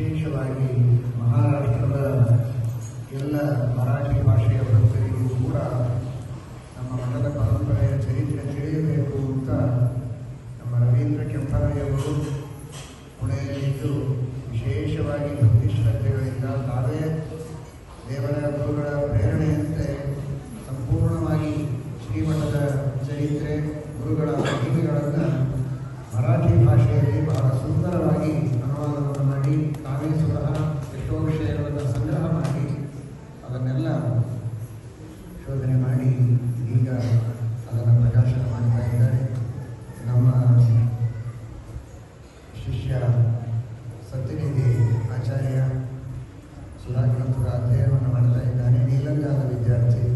ವಿಶೇಷವಾಗಿ ಮಹಾರಾಷ್ಟ್ರದ ಎಲ್ಲ ಮರಾಠಿ ಭಾಷೆಯ ಭಕ್ತರಿಗೂ ಕೂಡ ನಮ್ಮ ಮಠದ ಪರಂಪರೆಯ ಚರಿತ್ರೆ ತಿಳಿಯಬೇಕು ಅಂತ ನಮ್ಮ ರವೀಂದ್ರ ಕೆಂಪರಾಯವರು ಪುಣೆಯಲ್ಲಿದ್ದು ವಿಶೇಷವಾಗಿ ಭಕ್ತಿ ಶ್ರದ್ಧೆಗಳಿಂದ ತಾವೇ ದೇವರ ಗುರುಗಳ ಪ್ರೇರಣೆಯಂತೆ ಸಂಪೂರ್ಣವಾಗಿ ಶ್ರೀಮಠದ ಚರಿತ್ರೆ, ಗುರುಗಳ ಮಹಿಮೆಗಳನ್ನು ಮರಾಠಿ ಭಾಷೆಯಲ್ಲಿ ಸತ್ಯನಿಧಿ ಆಚಾರ್ಯ ಸುಧಾಕರ್ ಅಧ್ಯಯನವನ್ನು ಮಾಡ್ತಾ ಇದ್ದಾನೆ ನೀಲಂಗಾದ ವಿದ್ಯಾರ್ಥಿ